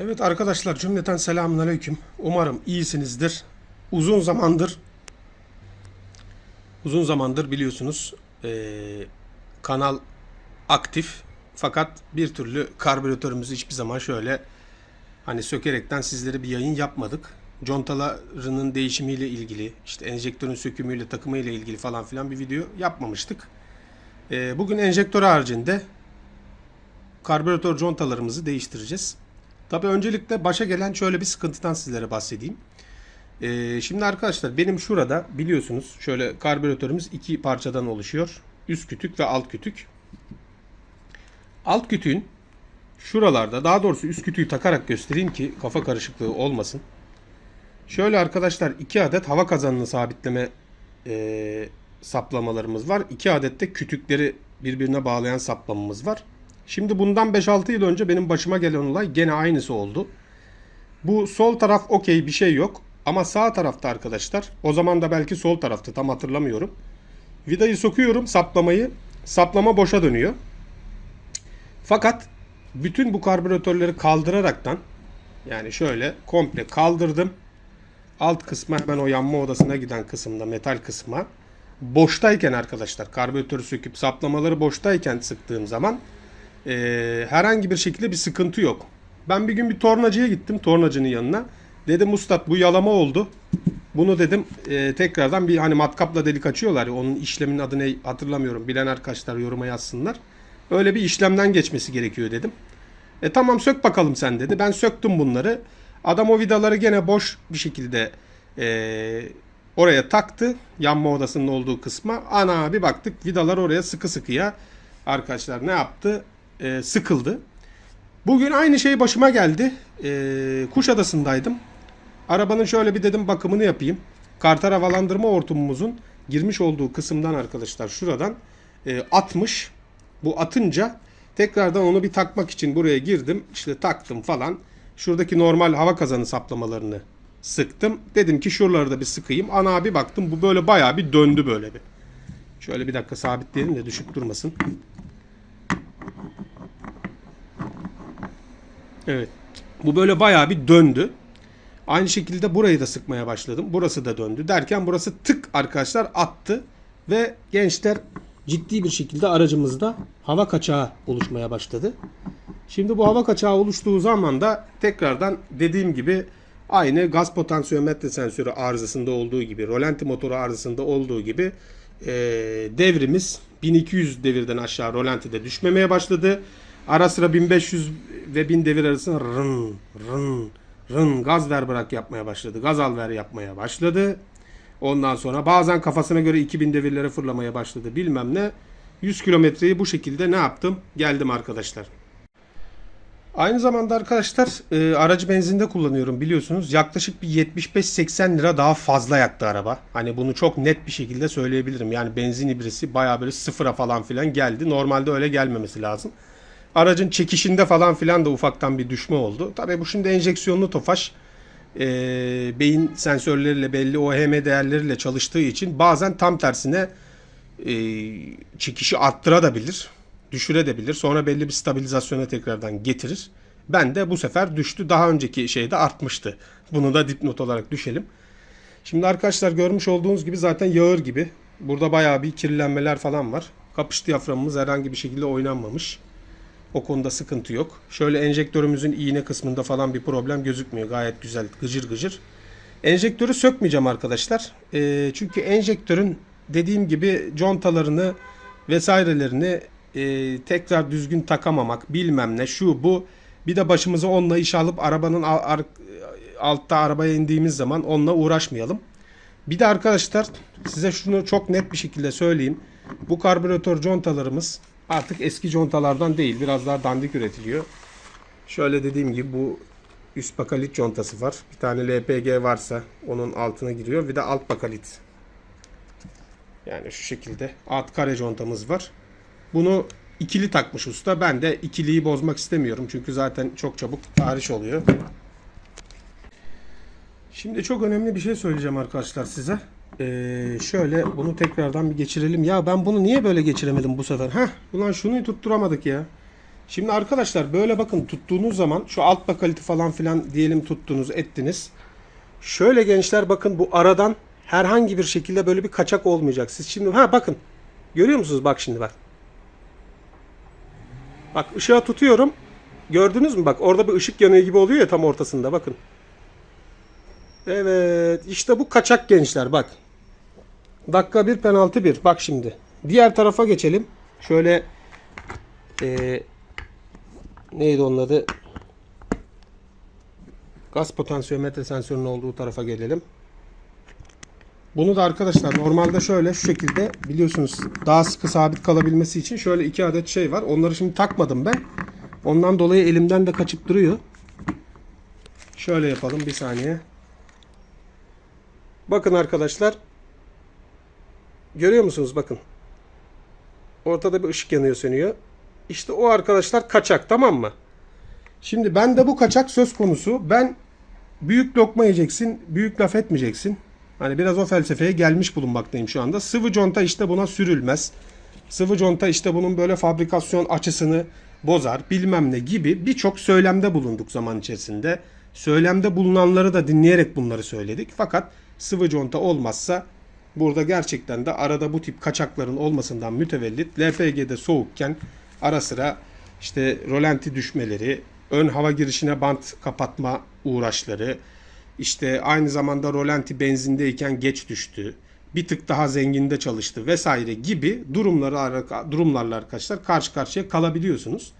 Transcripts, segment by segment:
Evet arkadaşlar cümleten selamun aleyküm. Umarım iyisinizdir. Uzun zamandır uzun zamandır biliyorsunuz eee, kanal aktif fakat bir türlü karbüratörümüzü hiçbir zaman şöyle hani sökerekten sizlere bir yayın yapmadık. Contalarının değişimiyle ilgili işte enjektörün sökümüyle takımıyla ilgili falan filan bir video yapmamıştık. Eee, bugün enjektör haricinde karbüratör contalarımızı değiştireceğiz. Tabii öncelikle başa gelen şöyle bir sıkıntıdan sizlere bahsedeyim. Ee, şimdi arkadaşlar benim şurada biliyorsunuz şöyle karbüratörümüz iki parçadan oluşuyor. Üst kütük ve alt kütük. Alt kütüğün şuralarda daha doğrusu üst kütüğü takarak göstereyim ki kafa karışıklığı olmasın. Şöyle arkadaşlar iki adet hava kazanını sabitleme e, saplamalarımız var. İki adet de kütükleri birbirine bağlayan saplamamız var. Şimdi bundan 5-6 yıl önce benim başıma gelen olay gene aynısı oldu. Bu sol taraf okey bir şey yok. Ama sağ tarafta arkadaşlar o zaman da belki sol tarafta tam hatırlamıyorum. Vidayı sokuyorum saplamayı. Saplama boşa dönüyor. Fakat bütün bu karbüratörleri kaldıraraktan yani şöyle komple kaldırdım. Alt kısma hemen o yanma odasına giden kısımda metal kısma boştayken arkadaşlar karbüratörü söküp saplamaları boştayken sıktığım zaman ee, herhangi bir şekilde bir sıkıntı yok. Ben bir gün bir tornacıya gittim tornacının yanına. Dedim ustad bu yalama oldu. Bunu dedim e, tekrardan bir hani matkapla delik açıyorlar onun işlemin adı ne hatırlamıyorum. Bilen arkadaşlar yoruma yazsınlar. Öyle bir işlemden geçmesi gerekiyor dedim. E tamam sök bakalım sen dedi. Ben söktüm bunları. Adam o vidaları gene boş bir şekilde e, oraya taktı. Yanma odasının olduğu kısma. Ana bir baktık vidalar oraya sıkı sıkıya. Arkadaşlar ne yaptı? E, sıkıldı. Bugün aynı şey başıma geldi. E, Kuşadası'ndaydım. Arabanın şöyle bir dedim bakımını yapayım. Kartar havalandırma hortumumuzun girmiş olduğu kısımdan arkadaşlar şuradan e, atmış. Bu atınca tekrardan onu bir takmak için buraya girdim. İşte taktım falan. Şuradaki normal hava kazanı saplamalarını sıktım. Dedim ki şuraları da bir sıkayım. Ana bir baktım bu böyle bayağı bir döndü böyle bir. Şöyle bir dakika sabitleyelim de düşük durmasın. Evet. Bu böyle bayağı bir döndü. Aynı şekilde burayı da sıkmaya başladım. Burası da döndü. Derken burası tık arkadaşlar attı. Ve gençler ciddi bir şekilde aracımızda hava kaçağı oluşmaya başladı. Şimdi bu hava kaçağı oluştuğu zaman da tekrardan dediğim gibi aynı gaz potansiyometre sensörü arızasında olduğu gibi, rolanti motoru arızasında olduğu gibi e, devrimiz 1200 devirden aşağı rolantide düşmemeye başladı. Ara sıra 1500 ve 1000 devir arasında rın rın rın gaz ver bırak yapmaya başladı. Gaz al ver yapmaya başladı. Ondan sonra bazen kafasına göre 2000 devirlere fırlamaya başladı bilmem ne. 100 kilometreyi bu şekilde ne yaptım? Geldim arkadaşlar. Aynı zamanda arkadaşlar e, aracı benzinde kullanıyorum biliyorsunuz. Yaklaşık bir 75-80 lira daha fazla yaktı araba. Hani bunu çok net bir şekilde söyleyebilirim. Yani benzin ibresi bayağı böyle sıfıra falan filan geldi. Normalde öyle gelmemesi lazım. Aracın çekişinde falan filan da ufaktan bir düşme oldu. Tabii bu şimdi enjeksiyonlu tofaş e, beyin sensörleriyle belli OHM değerleriyle çalıştığı için bazen tam tersine e, çekişi arttırabilir, düşürebilir. Sonra belli bir stabilizasyona tekrardan getirir. Ben de bu sefer düştü. Daha önceki şeyde artmıştı. Bunu da dipnot olarak düşelim. Şimdi arkadaşlar görmüş olduğunuz gibi zaten yağır gibi. Burada bayağı bir kirlenmeler falan var. Kapış diyaframımız herhangi bir şekilde oynanmamış. O konuda sıkıntı yok. Şöyle enjektörümüzün iğne kısmında falan bir problem gözükmüyor. Gayet güzel gıcır gıcır. Enjektörü sökmeyeceğim arkadaşlar. Ee, çünkü enjektörün dediğim gibi contalarını vesairelerini e, tekrar düzgün takamamak bilmem ne şu bu. Bir de başımıza onunla iş alıp arabanın ar- altta arabaya indiğimiz zaman onunla uğraşmayalım. Bir de arkadaşlar size şunu çok net bir şekilde söyleyeyim. Bu karbüratör contalarımız artık eski contalardan değil. Biraz daha dandik üretiliyor. Şöyle dediğim gibi bu üst bakalit contası var. Bir tane LPG varsa onun altına giriyor. Bir de alt bakalit. Yani şu şekilde alt kare contamız var. Bunu ikili takmış usta. Ben de ikiliyi bozmak istemiyorum. Çünkü zaten çok çabuk tahriş oluyor. Şimdi çok önemli bir şey söyleyeceğim arkadaşlar size. Ee, şöyle bunu tekrardan bir geçirelim. Ya ben bunu niye böyle geçiremedim bu sefer? Heh, ulan şunu tutturamadık ya. Şimdi arkadaşlar böyle bakın tuttuğunuz zaman şu alt bakaliti falan filan diyelim tuttunuz ettiniz. Şöyle gençler bakın bu aradan herhangi bir şekilde böyle bir kaçak olmayacak. Siz şimdi ha bakın görüyor musunuz bak şimdi bak. Bak ışığa tutuyorum. Gördünüz mü bak orada bir ışık yanıyor gibi oluyor ya tam ortasında bakın. Evet işte bu kaçak gençler bak. Dakika bir penaltı bir bak şimdi. Diğer tarafa geçelim. Şöyle eee neydi onun adı? Gaz potansiyometre sensörünün olduğu tarafa gelelim. Bunu da arkadaşlar normalde şöyle şu şekilde biliyorsunuz daha sıkı sabit kalabilmesi için şöyle iki adet şey var. Onları şimdi takmadım ben. Ondan dolayı elimden de kaçıp duruyor. Şöyle yapalım bir saniye. Bakın arkadaşlar. Görüyor musunuz? Bakın. Ortada bir ışık yanıyor sönüyor. İşte o arkadaşlar kaçak tamam mı? Şimdi ben de bu kaçak söz konusu. Ben büyük lokma yiyeceksin, büyük laf etmeyeceksin. Hani biraz o felsefeye gelmiş bulunmaktayım şu anda. Sıvı conta işte buna sürülmez. Sıvı conta işte bunun böyle fabrikasyon açısını bozar bilmem ne gibi birçok söylemde bulunduk zaman içerisinde. Söylemde bulunanları da dinleyerek bunları söyledik. Fakat sıvı conta olmazsa burada gerçekten de arada bu tip kaçakların olmasından mütevellit LPG'de soğukken ara sıra işte rolanti düşmeleri, ön hava girişine bant kapatma uğraşları, işte aynı zamanda rolanti benzindeyken geç düştü, bir tık daha zenginde çalıştı vesaire gibi durumları durumlarla arkadaşlar karşı karşıya kalabiliyorsunuz.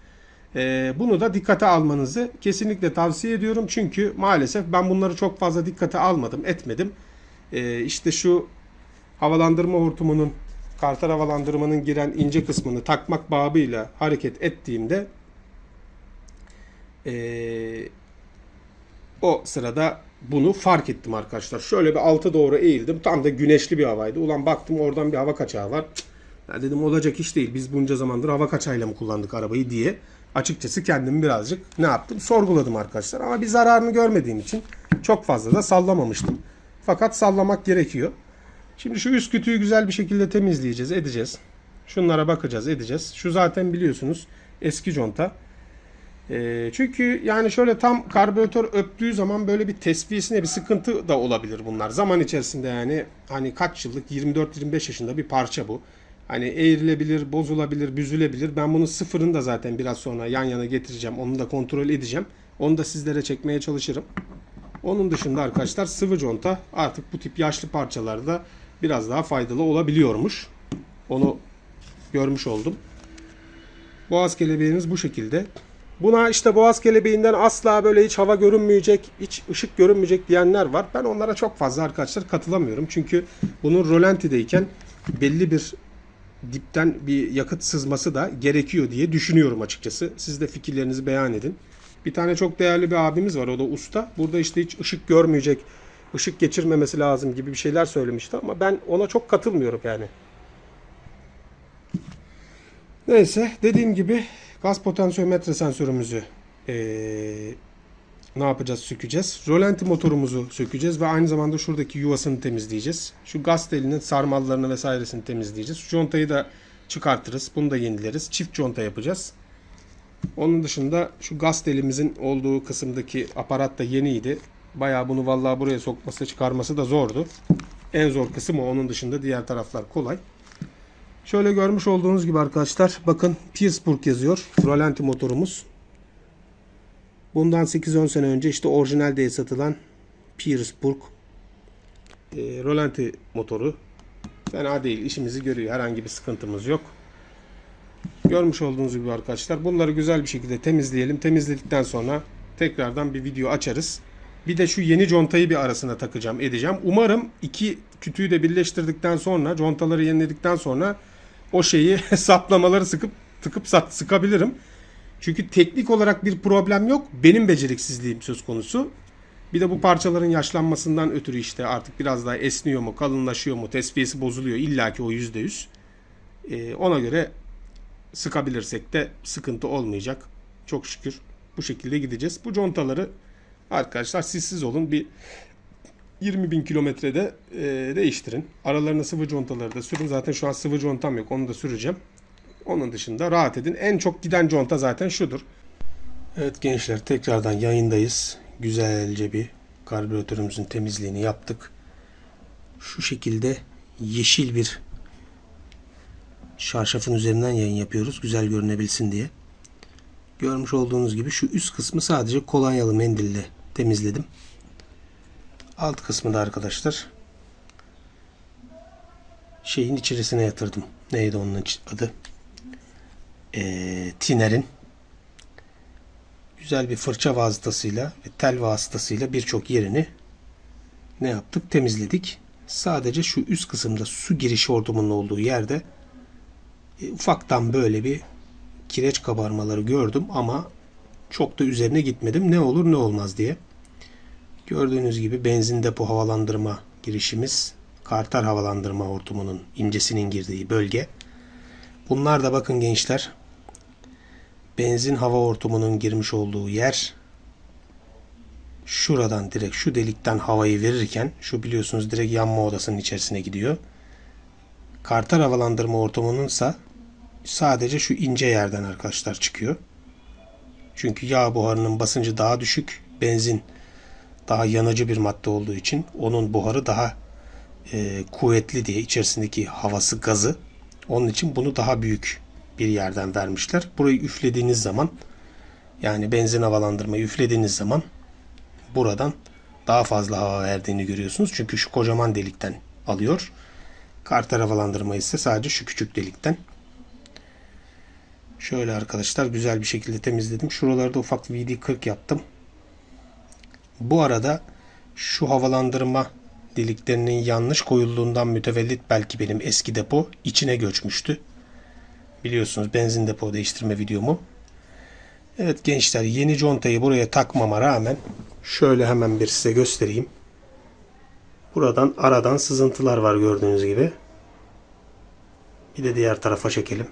Ee, bunu da dikkate almanızı kesinlikle tavsiye ediyorum. Çünkü maalesef ben bunları çok fazla dikkate almadım, etmedim. Ee, işte şu havalandırma hortumunun, kartar havalandırmanın giren ince kısmını takmak babıyla hareket ettiğimde ee, o sırada bunu fark ettim arkadaşlar. Şöyle bir alta doğru eğildim. Tam da güneşli bir havaydı. Ulan baktım oradan bir hava kaçağı var. Ya dedim olacak iş değil. Biz bunca zamandır hava kaçağıyla mı kullandık arabayı diye. Açıkçası kendimi birazcık ne yaptım? Sorguladım arkadaşlar. Ama bir zararını görmediğim için çok fazla da sallamamıştım. Fakat sallamak gerekiyor. Şimdi şu üst kütüğü güzel bir şekilde temizleyeceğiz, edeceğiz. Şunlara bakacağız, edeceğiz. Şu zaten biliyorsunuz eski conta. Ee, çünkü yani şöyle tam karbüratör öptüğü zaman böyle bir tesviyesine bir sıkıntı da olabilir bunlar. Zaman içerisinde yani hani kaç yıllık 24-25 yaşında bir parça bu. Hani eğrilebilir, bozulabilir, büzülebilir. Ben bunun sıfırını da zaten biraz sonra yan yana getireceğim. Onu da kontrol edeceğim. Onu da sizlere çekmeye çalışırım. Onun dışında arkadaşlar sıvı conta artık bu tip yaşlı parçalarda biraz daha faydalı olabiliyormuş. Onu görmüş oldum. Boğaz kelebeğiniz bu şekilde. Buna işte boğaz kelebeğinden asla böyle hiç hava görünmeyecek, hiç ışık görünmeyecek diyenler var. Ben onlara çok fazla arkadaşlar katılamıyorum. Çünkü bunun rolantideyken belli bir dipten bir yakıt sızması da gerekiyor diye düşünüyorum açıkçası. Siz de fikirlerinizi beyan edin. Bir tane çok değerli bir abimiz var o da usta. Burada işte hiç ışık görmeyecek, ışık geçirmemesi lazım gibi bir şeyler söylemişti ama ben ona çok katılmıyorum yani. Neyse dediğim gibi gaz potansiyometre sensörümüzü eee, ne yapacağız? Sökeceğiz. Rolanti motorumuzu sökeceğiz ve aynı zamanda şuradaki yuvasını temizleyeceğiz. Şu gaz telinin sarmallarını vesairesini temizleyeceğiz. Şu contayı da çıkartırız. Bunu da yenileriz. Çift conta yapacağız. Onun dışında şu gaz telimizin olduğu kısımdaki aparat da yeniydi. Bayağı bunu vallahi buraya sokması çıkarması da zordu. En zor kısmı o. Onun dışında diğer taraflar kolay. Şöyle görmüş olduğunuz gibi arkadaşlar bakın Pierceburg yazıyor. Rolanti motorumuz. Bundan 8-10 sene önce işte orijinal diye satılan Pierceburg e, rolanti motoru. Fena değil. işimizi görüyor. Herhangi bir sıkıntımız yok. Görmüş olduğunuz gibi arkadaşlar bunları güzel bir şekilde temizleyelim. Temizledikten sonra tekrardan bir video açarız. Bir de şu yeni contayı bir arasına takacağım, edeceğim. Umarım iki kütüğü de birleştirdikten sonra, contaları yeniledikten sonra o şeyi saplamaları sıkıp tıkıp sat, sıkabilirim. Çünkü teknik olarak bir problem yok. Benim beceriksizliğim söz konusu. Bir de bu parçaların yaşlanmasından ötürü işte artık biraz daha esniyor mu, kalınlaşıyor mu, tesviyesi bozuluyor. İlla ki o %100. Ee, ona göre sıkabilirsek de sıkıntı olmayacak. Çok şükür bu şekilde gideceğiz. Bu contaları arkadaşlar sizsiz olun bir 20 bin kilometrede e, değiştirin. Aralarına sıvı contaları da sürün. Zaten şu an sıvı contam yok. Onu da süreceğim. Onun dışında rahat edin. En çok giden conta zaten şudur. Evet gençler tekrardan yayındayız. Güzelce bir karbüratörümüzün temizliğini yaptık. Şu şekilde yeşil bir şarşafın üzerinden yayın yapıyoruz. Güzel görünebilsin diye. Görmüş olduğunuz gibi şu üst kısmı sadece kolonyalı mendille temizledim. Alt kısmı da arkadaşlar şeyin içerisine yatırdım. Neydi onun adı? Ee, tinerin güzel bir fırça vasıtasıyla ve tel vasıtasıyla birçok yerini ne yaptık? Temizledik. Sadece şu üst kısımda su giriş hortumunun olduğu yerde e, ufaktan böyle bir kireç kabarmaları gördüm ama çok da üzerine gitmedim. Ne olur ne olmaz diye. Gördüğünüz gibi benzin depo havalandırma girişimiz kartar havalandırma hortumunun incesinin girdiği bölge. Bunlar da bakın gençler benzin hava hortumunun girmiş olduğu yer şuradan direkt şu delikten havayı verirken şu biliyorsunuz direkt yanma odasının içerisine gidiyor. Kartar havalandırma hortumununsa sadece şu ince yerden arkadaşlar çıkıyor. Çünkü yağ buharının basıncı daha düşük. Benzin daha yanıcı bir madde olduğu için onun buharı daha e, kuvvetli diye içerisindeki havası gazı. Onun için bunu daha büyük bir yerden vermişler. Burayı üflediğiniz zaman yani benzin havalandırmayı üflediğiniz zaman buradan daha fazla hava verdiğini görüyorsunuz. Çünkü şu kocaman delikten alıyor. Karter havalandırma ise sadece şu küçük delikten. Şöyle arkadaşlar güzel bir şekilde temizledim. Şuralarda ufak VD40 yaptım. Bu arada şu havalandırma deliklerinin yanlış koyulduğundan mütevellit belki benim eski depo içine göçmüştü. Biliyorsunuz benzin depo değiştirme videomu. Evet gençler yeni contayı buraya takmama rağmen şöyle hemen bir size göstereyim. Buradan aradan sızıntılar var gördüğünüz gibi. Bir de diğer tarafa çekelim.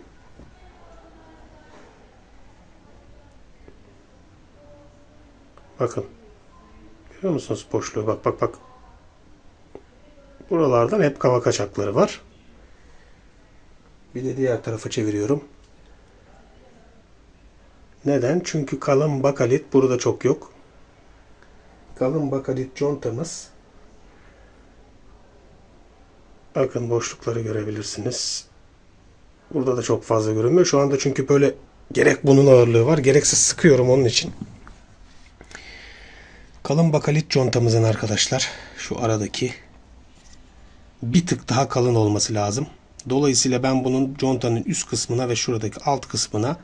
Bakın. Görüyor musunuz boşluğu? Bak bak bak. Buralardan hep kava kaçakları var. Bir de diğer tarafa çeviriyorum. Neden? Çünkü kalın bakalit burada çok yok. Kalın bakalit contamız bakın boşlukları görebilirsiniz. Burada da çok fazla görünmüyor. Şu anda çünkü böyle gerek bunun ağırlığı var gerekse sıkıyorum onun için. Kalın bakalit contamızın arkadaşlar şu aradaki bir tık daha kalın olması lazım. Dolayısıyla ben bunun contanın üst kısmına ve şuradaki alt kısmına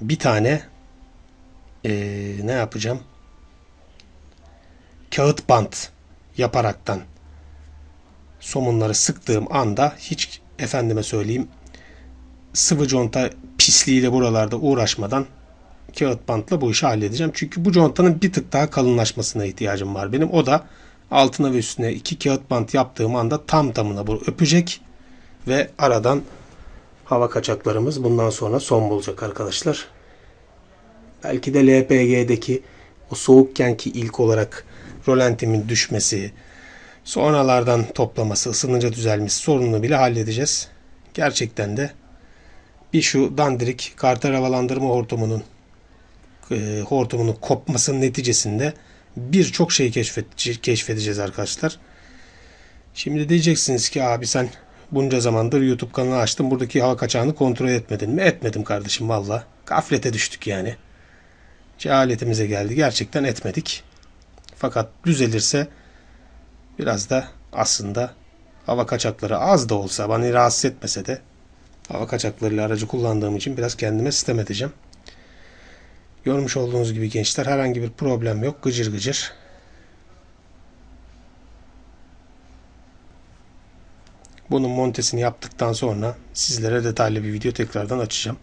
bir tane ee, ne yapacağım? Kağıt bant yaparaktan somunları sıktığım anda hiç efendime söyleyeyim sıvı conta pisliğiyle buralarda uğraşmadan kağıt bantla bu işi halledeceğim. Çünkü bu contanın bir tık daha kalınlaşmasına ihtiyacım var benim. O da altına ve üstüne iki kağıt bant yaptığım anda tam tamına bu öpecek ve aradan hava kaçaklarımız bundan sonra son bulacak arkadaşlar. Belki de LPG'deki o soğukkenki ilk olarak rolantimin düşmesi, sonralardan toplaması, ısınınca düzelmesi sorununu bile halledeceğiz. Gerçekten de bir şu dandirik karter havalandırma hortumunun e, hortumunun kopmasının neticesinde birçok şey keşfedeceğiz arkadaşlar. Şimdi diyeceksiniz ki abi sen bunca zamandır YouTube kanalı açtın buradaki hava kaçağını kontrol etmedin mi? Etmedim kardeşim valla. Gaflete düştük yani. Cehaletimize geldi. Gerçekten etmedik. Fakat düzelirse biraz da aslında hava kaçakları az da olsa beni rahatsız etmese de hava kaçaklarıyla aracı kullandığım için biraz kendime sistem edeceğim. Görmüş olduğunuz gibi gençler herhangi bir problem yok. Gıcır gıcır. Bunun montesini yaptıktan sonra sizlere detaylı bir video tekrardan açacağım.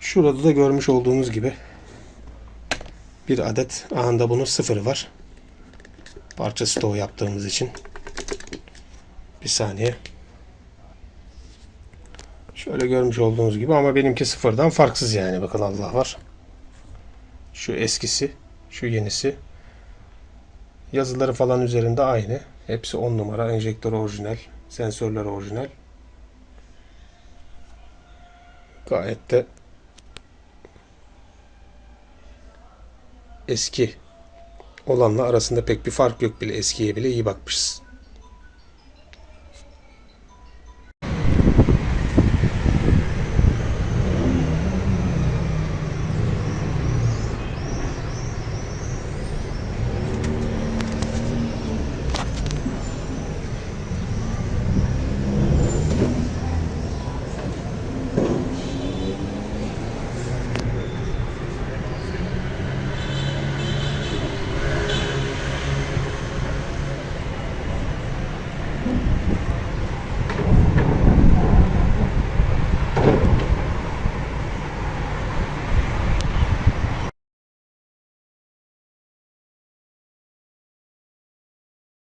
Şurada da görmüş olduğunuz gibi bir adet anında bunun sıfırı var. Parça stoğu yaptığımız için. Bir saniye. Şöyle görmüş olduğunuz gibi ama benimki sıfırdan farksız yani. Bakın Allah var. Şu eskisi, şu yenisi. Yazıları falan üzerinde aynı. Hepsi 10 numara. Enjektör orijinal. Sensörler orijinal. Gayet de eski olanla arasında pek bir fark yok bile. Eskiye bile iyi bakmışız.